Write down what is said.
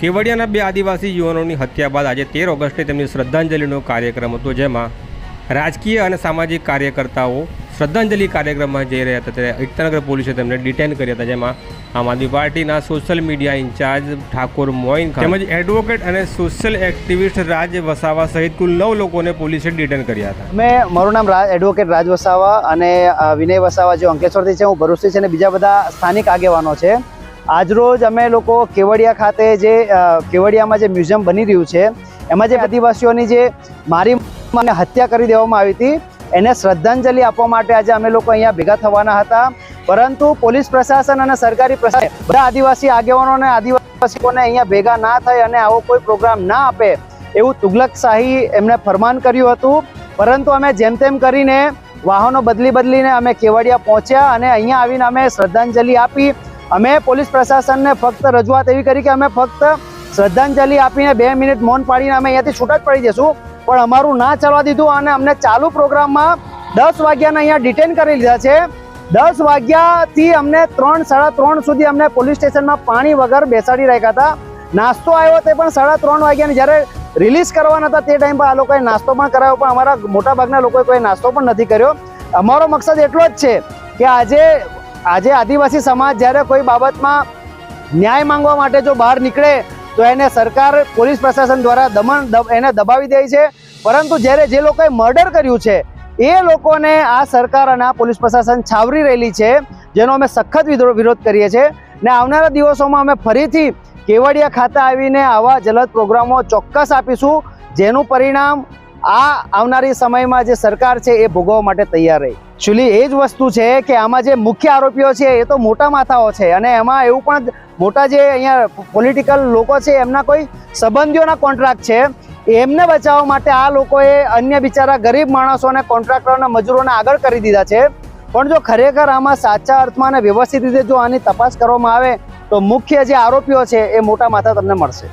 કેવડિયાના બે આદિવાસી યુવાનોની હત્યા બાદ આજે તેર ઓગસ્ટે તેમની શ્રદ્ધાંજલિનો કાર્યક્રમ હતો, જેમાં રાજકીય અને સામાજિક કાર્યકર્તાઓ શ્રદ્ધાંજલિ કાર્યક્રમમાં જઈ રહ્યા હતા. ત્યારે એકતાનગર પોલીસે તેમને ડિટેન કર્યા હતા જેમાં આમ આદમી પાર્ટીના social media in charge Thakor Moin Khan તેમજ એડવોકેટ અને સોશિયલ એક્ટિવિસ્ટ રાજ વસાવા સહિત કુલ નવ લોકોને પોલીસે ડિટેન કર્યા હતા. મેં મારું નામ એડવોકેટ રાજ વસાવા અને વિનય વસાવા જે અંકેશ્વરથી છે હું ભરૂચથી છે અને બીજા બધા સ્થાનિક આગેવાનો છે. આજરોજ અમે લોકો કેવડિયા ખાતે જે કેવડિયામાં જે મ્યુઝિયમ બની રહ્યું છે એમાં જે આદિવાસીઓની જે મારી હત્યા કરી દેવામાં આવી હતી એને શ્રદ્ધાંજલિ આપવા માટે આજે અમે લોકો અહીંયા ભેગા થવાના હતા. પરંતુ પોલીસ પ્રશાસન અને સરકારી પ્રશાસન બધા આદિવાસી આગેવાનો અને આદિવાસીઓને અહીંયા ભેગા ના થાય અને આવો કોઈ પ્રોગ્રામ ના આપે એવું તુગલકશાહી એમણે ફરમાન કર્યું હતું. પરંતુ અમે જેમ તેમ કરીને વાહનો બદલી બદલીને અમે કેવડિયા પહોંચ્યા અને અહીંયા આવીને અમે શ્રદ્ધાંજલિ આપી. અમે પોલીસ પ્રશાસનને ફક્ત રજૂઆત એવી કરી કે અમે ફક્ત શ્રદ્ધાંજલિ આપીને બે મિનિટ મૌન પાડીને અમે અહીંયાથી છૂટા જ પડી જશું પણ અમારું ના ચાલવા દીધું અને અમને ચાલુ પ્રોગ્રામમાં દસ વાગ્યાના અહીંયા ડિટેન કરી લીધા છે. દસ વાગ્યાથી અમને ત્રણ, સાડા ત્રણ સુધી અમને પોલીસ સ્ટેશનમાં પાણી વગર બેસાડી રાખ્યા હતા. નાસ્તો આવ્યો તે પણ સાડા ત્રણ વાગ્યાની જ્યારે રિલીઝ કરવાના હતા તે ટાઈમ પર આ લોકોએ નાસ્તો પણ કરાવ્યો, પણ અમારા મોટા ભાગના લોકોએ કોઈ નાસ્તો પણ નથી કર્યો. અમારો મકસદ એટલો જ છે કે આજે આજે આદિવાસી સમાજ જ્યારે કોઈ બાબતમાં ન્યાય માંગવા માટે જો બહાર નીકળે તો એને સરકાર પોલીસ પ્રશાસન દ્વારા દમન એને દબાવી દે છે. પરંતુ જ્યારે જે લોકોએ મર્ડર કર્યું છે, એ લોકોને આ સરકાર અને આ પોલીસ પ્રશાસન છાવરી રહેલી છે, જેનો અમે સખત વિરોધ કરીએ છીએ. ને આવનારા દિવસોમાં અમે ફરીથી કેવડિયા ખાતે આવીને આવા જલદ પ્રોગ્રામો ચોક્કસ આપીશું, જેનું પરિણામ આ આવનારી સમયમાં જે સરકાર છે એ ભોગવવા માટે તૈયાર રહી. એકચ્યુઅલી એ જ વસ્તુ છે કે આમાં જે મુખ્ય આરોપીઓ છે એ તો મોટા માથાઓ છે અને એમાં એવું પણ મોટા જે અહીંયા પોલિટિકલ લોકો છે એમના કોઈ સંબંધીઓના કોન્ટ્રાક્ટ છે. એમને બચાવવા માટે આ લોકોએ અન્ય બિચારા ગરીબ માણસોને કોન્ટ્રાક્ટરોને મજૂરોને આગળ કરી દીધા છે. પણ જો ખરેખર આમાં સાચા અર્થમાં અને વ્યવસ્થિત રીતે જો આની તપાસ કરવામાં આવે તો મુખ્ય જે આરોપીઓ છે એ મોટા માથા તમને મળશે.